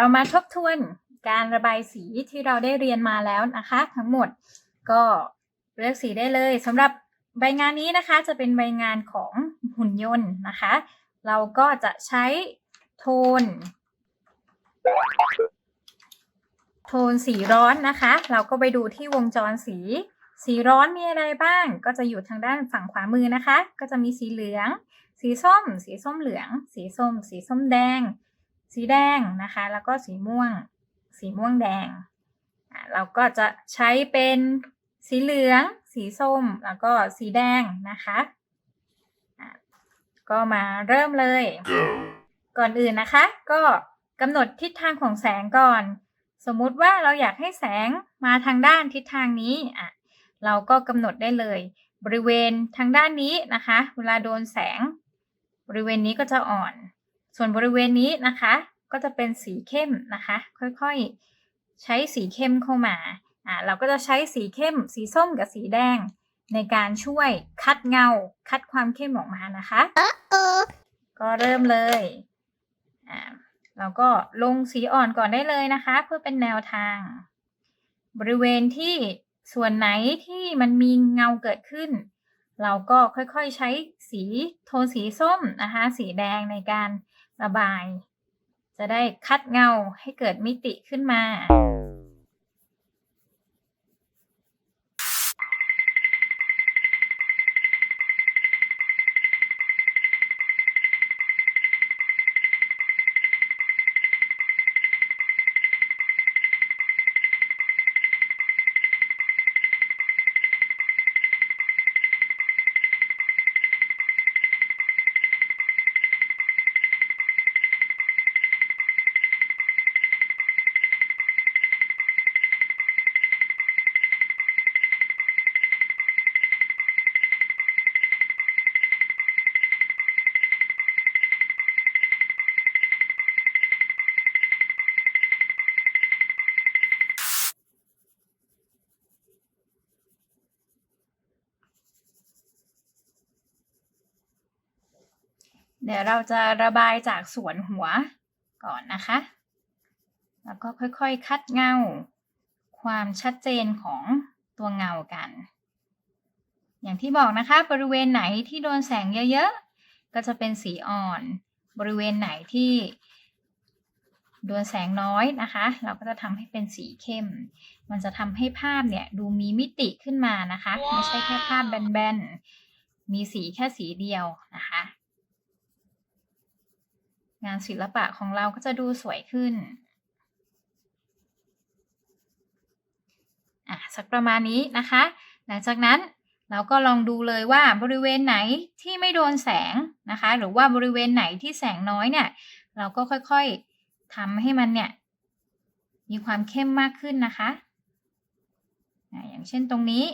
เรามาทบทวนการระบายสีที่เราได้เรียนมาแล้วนะคะ ทั้งหมดก็เลือกสีได้เลยสำหรับใบงานนี้นะคะ จะเป็นใบงานของหุ่นยนต์นะคะ เราก็จะใช้โทน โทนสีร้อนนะคะ เราก็ไปดูที่วงจรสี สีร้อนมีอะไรบ้าง ก็จะอยู่ทางด้านฝั่งขวามือนะคะ ก็จะมีสีเหลือง สีส้ม สีส้มเหลือง สีส้ม สีส้มแดง สีแดงนะคะ แล้วก็สีม่วง สีม่วงแดงอะเราก็จะใช้เป็นสีเหลือง สีส้ม แล้วก็สีแดงนะคะอะก็มาเริ่มเลย ก่อนอื่นนะคะ ก็กำหนดทิศทางของแสงก่อน สมมุติว่าเราอยากให้แสงมาทางด้านทิศทางนี้อะเราก็กำหนดได้เลย บริเวณทางด้านนี้นะคะ เวลาโดนแสง บริเวณนี้ก็จะอ่อน ส่วนบริเวณนี้นะคะ ก็จะเป็นสีเข้มนะคะ ค่อยๆ ใช้สีเข้มเข้ามาอะเราก็จะใช้สีเข้ม สีส้มกับสีแดง ในการช่วยคัดเงา คัดความเข้มออกมานะคะก็เริ่มเลยอ่าเราก็ลงสีอ่อนก่อนได้เลยนะคะ เพื่อเป็นแนวทาง บริเวณที่ส่วนไหนที่มันมีเงาเกิดขึ้น เราก็ค่อยๆใช้สีโทนสีส้มนะคะ สีแดงในการ ระบาย จะได้คัดเงาให้เกิดมิติขึ้นมา เดี๋ยวเราจะระบายจากส่วนหัวก่อนนะคะ แล้วก็ค่อยๆ คัดเงา ความชัดเจนของตัวเงากัน อย่างที่บอกนะคะ บริเวณไหนที่โดนแสงเยอะๆ ก็จะเป็นสีอ่อน บริเวณไหนที่โดนแสงน้อยนะคะ เราก็จะทำให้เป็นสีเข้ม มันจะทำให้ภาพเนี่ยดูมีมิติขึ้นมานะคะ ไม่ใช่แค่ภาพแบนๆ มีสีแค่สีเดียวนะคะ งานศิลปะของเราก็จะดูสวยขึ้นอะสักประมาณนี้นะคะ หลังจากนั้นเราก็ลองดูเลยว่าบริเวณไหนที่ไม่โดนแสงนะคะ หรือว่าบริเวณไหนที่แสงน้อยเนี่ย เราก็ค่อยๆทำให้มันเนี่ยมีความเข้มมากขึ้นนะคะอะอย่างเช่นตรงนี้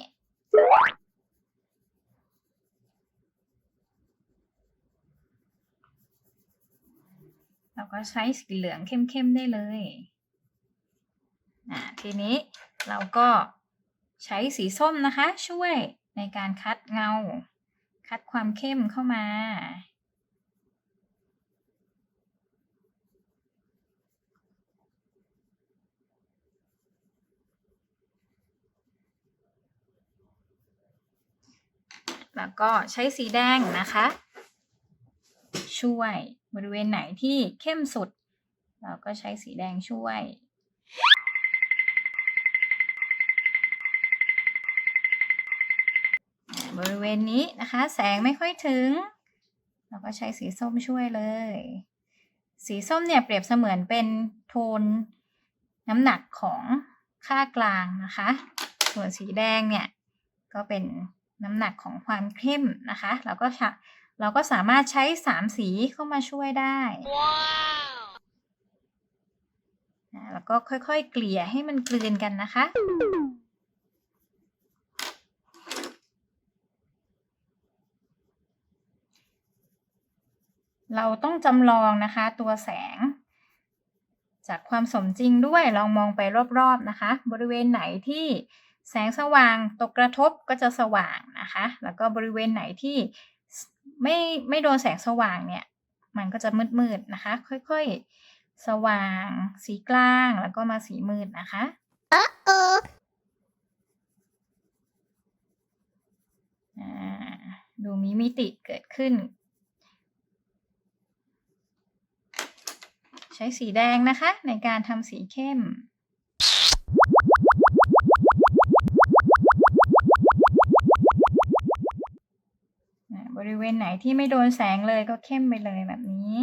เราก็ใช้สีเหลืองเข้มๆได้เลยทีนี้เราก็ใช้สีส้มนะคะ ช่วยในการคัดเงา คัดความเข้มเข้ามา แล้วก็ใช้สีแดงนะคะ ช่วย บริเวณไหนที่เข้มสุด เราก็ใช้สีแดงช่วย บริเวณนี้นะคะ แสงไม่ค่อยถึง เราก็ใช้สีส้มช่วยเลย สีส้มเนี่ยเปรียบเสมือนเป็นโทนน้ำหนักของค่ากลางนะคะ ส่วนสีแดงเนี่ยก็เป็นน้ำหนักของความเข้มนะคะเราก็ เราก็สามารถใช้สามสีเข้ามาช่วยได้ wow. แล้วก็ค่อยๆ เกลี่ยให้มันกลืนกันนะคะ เราต้องจำลองนะคะตัวแสง จากความสมจริงด้วยลองมองไปรอบๆนะคะ บริเวณไหนที่แสงสว่างตกกระทบก็จะสว่างนะคะ แล้วก็บริเวณไหนที่ ไม่ไม่โดนแสงสว่างเนี่ย มันก็จะมืดๆนะคะ ค่อยสว่าง สีกลางแล้วก็มาสีมืดนะคะ Uh-oh. อ่าดูมีมิติเกิดขึ้น ใช้สีแดงนะคะ ในการทำสีเข้ม ไหนที่ไม่โดนแสงเลยก็เข้มไปเลยแบบนี้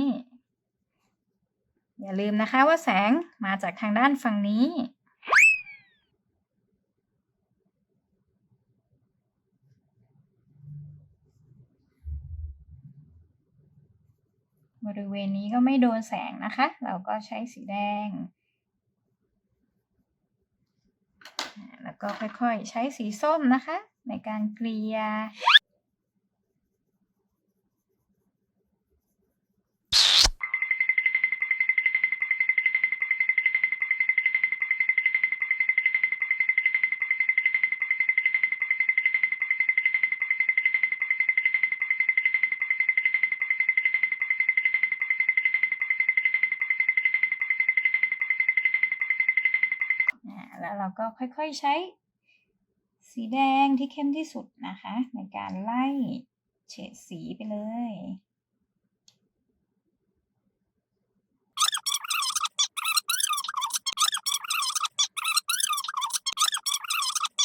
อย่าลืมนะคะว่าแสงมาจากทางด้านฝั่งนี้บริเวณนี้ก็ไม่โดนแสงนะคะ เราก็ใช้สีแดง แล้วก็ค่อยๆ ใช้สีส้มนะคะ ในการเกลี่ย แล้วเราก็ค่อยๆใช้ สีแดงที่เข้มที่สุดนะคะ ในการไล่เฉดสีไปเลย